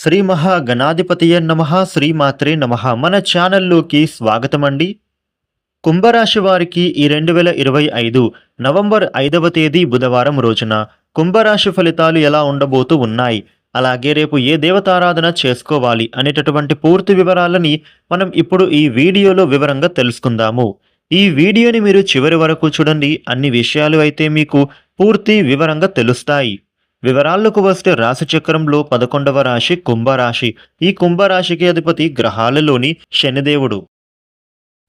శ్రీ మహాగణాధిపతియ నమ శ్రీమాత్రే నమ. మన ఛానల్లోకి స్వాగతం అండి కుంభరాశి వారికి ఈ రెండు వేల ఇరవై ఐదు నవంబర్ ఐదవ తేదీ బుధవారం రోజున కుంభరాశి ఫలితాలు ఎలా ఉండబోతూ ఉన్నాయి? అలాగే రేపు ఏ దేవతారాధన చేసుకోవాలి అనేటటువంటి పూర్తి వివరాలని మనం ఇప్పుడు ఈ వీడియోలో వివరంగా తెలుసుకుందాము. ఈ వీడియోని మీరు చివరి వరకు చూడండి. అన్ని విషయాలు అయితే మీకు పూర్తి వివరంగా తెలుస్తాయి. వివరాల్లోకి వస్తే రాశి చక్రంలో పదకొండవ రాశి కుంభరాశి. ఈ కుంభరాశికి అధిపతి గ్రహాలలోని శనిదేవుడు.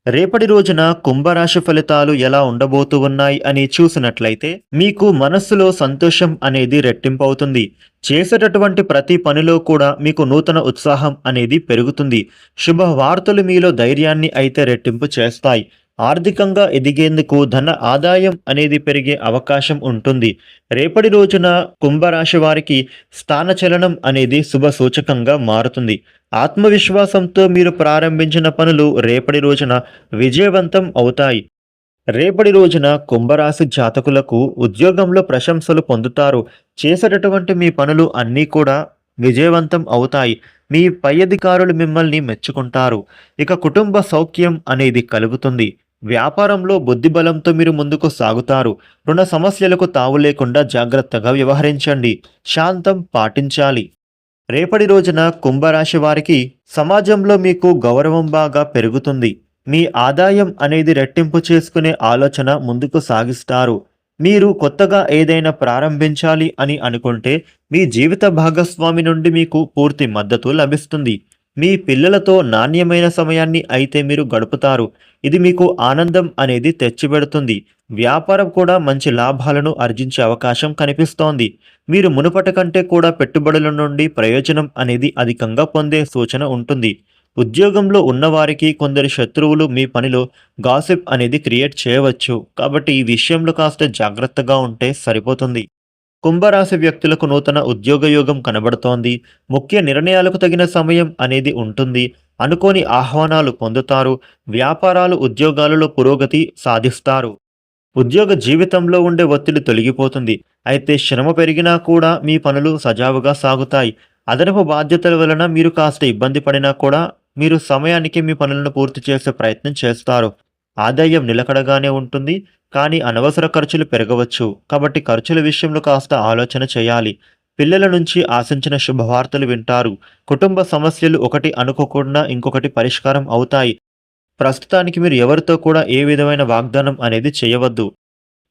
రేపటి రోజున కుంభరాశి ఫలితాలు ఎలా ఉండబోతూ ఉన్నాయి అని చూసినట్లయితే మీకు మనస్సులో సంతోషం అనేది రెట్టింపు అవుతుంది చేసేటటువంటి ప్రతి పనిలో కూడా మీకు నూతన ఉత్సాహం అనేది పెరుగుతుంది. శుభవార్తలు మీలో ధైర్యాన్ని అయితే రెట్టింపు చేస్తాయి. ఆర్థికంగా ఎదిగేందుకు ధన ఆదాయం అనేది పెరిగే అవకాశం ఉంటుంది. రేపటి రోజున కుంభరాశి వారికి స్థానచలనం అనేది శుభ సూచకంగా మారుతుంది. ఆత్మవిశ్వాసంతో మీరు ప్రారంభించిన పనులు రేపటి రోజున విజయవంతం అవుతాయి. రేపటి రోజున కుంభరాశి జాతకులకు ఉద్యోగంలో ప్రశంసలు పొందుతారు. చేసేటటువంటి మీ పనులు అన్నీ కూడా విజయవంతం అవుతాయి. మీ పై అధికారులు మిమ్మల్ని మెచ్చుకుంటారు. ఇక కుటుంబ సౌఖ్యం అనేది కలుగుతుంది. వ్యాపారంలో బుద్ధిబలంతో మీరు ముందుకు సాగుతారు. రుణ సమస్యలకు తావు లేకుండా జాగ్రత్తగా వ్యవహరించండి. శాంతం పాటించాలి. రేపటి రోజున కుంభరాశి వారికి సమాజంలో మీకు గౌరవం బాగా పెరుగుతుంది. మీ ఆదాయం అనేది రెట్టింపు చేసుకునే ఆలోచన ముందుకు సాగిస్తారు. మీరు కొత్తగా ఏదైనా ప్రారంభించాలి అని అనుకుంటే మీ జీవిత భాగస్వామి నుండి మీకు పూర్తి మద్దతు లభిస్తుంది. మీ పిల్లలతో నాణ్యమైన సమయాన్ని అయితే మీరు గడుపుతారు. ఇది మీకు ఆనందం అనేది తెచ్చిపెడుతుంది. వ్యాపారం కూడా మంచి లాభాలను ఆర్జించే అవకాశం కనిపిస్తోంది. మీరు మునుపటి కంటే కూడా పెట్టుబడుల నుండి ప్రయోజనం అనేది అధికంగా పొందే సూచన ఉంటుంది. ఉద్యోగంలో ఉన్నవారికి కొందరు శత్రువులు మీ పనిలో గాసిప్ అనేది క్రియేట్ చేయవచ్చు. కాబట్టి ఈ విషయంలో కాస్త జాగ్రత్తగా ఉంటే సరిపోతుంది. కుంభరాశి వ్యక్తులకు నూతన ఉద్యోగయోగం కనబడుతోంది. ముఖ్య నిర్ణయాలకు తగిన సమయం అనేది ఉంటుంది. అనుకోని ఆహ్వానాలు పొందుతారు. వ్యాపారాలు ఉద్యోగాలలో పురోగతి సాధిస్తారు. ఉద్యోగ జీవితంలో ఉండే ఒత్తిడి తొలగిపోతుంది. అయితే శ్రమ పెరిగినా కూడా మీ పనులు సజావుగా సాగుతాయి. అదనపు బాధ్యతల వలన మీరు కాస్త ఇబ్బంది పడినా కూడా మీరు సమయానికి మీ పనులను పూర్తి చేసే ప్రయత్నం చేస్తారు. ఆదాయం నిలకడగానే ఉంటుంది. కానీ అనవసర ఖర్చులు పెరగవచ్చు. కాబట్టి ఖర్చుల విషయంలో కాస్త ఆలోచన చేయాలి. పిల్లల నుంచి ఆశించిన శుభవార్తలు వింటారు. కుటుంబ సమస్యలు ఒకటి అనుకోకుండా ఇంకొకటి పరిష్కారం అవుతాయి. ప్రస్తుతానికి మీరు ఎవరితో కూడా ఏ విధమైన వాగ్దానం అనేది చేయవద్దు.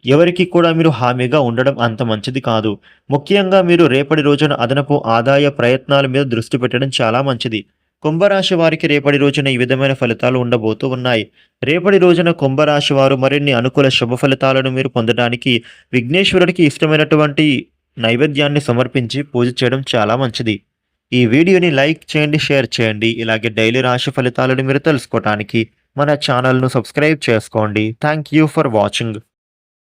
ఎవరికి కూడా మీరు హామీగా ఉండడం అంత మంచిది కాదు. ముఖ్యంగా మీరు రేపటి రోజున అదనపు ఆదాయ ప్రయత్నాల మీద దృష్టి పెట్టడం చాలా మంచిది. కుంభరాశి వారికి రేపటి రోజున ఈ విధమైన ఫలితాలు ఉండబోతూ ఉన్నాయి. రేపటి రోజున కుంభరాశి వారు మరిన్ని అనుకూల శుభ ఫలితాలను మీరు పొందడానికి విఘ్నేశ్వరుడికి ఇష్టమైనటువంటి నైవేద్యాన్ని సమర్పించి పూజ చేయడం చాలా మంచిది. ఈ వీడియోని లైక్ చేయండి షేర్ చేయండి. ఇలాగే డైలీ రాశి ఫలితాలను మీరు తెలుసుకోవడానికి మన ఛానల్ను సబ్స్క్రైబ్ చేసుకోండి. Thank you for watching.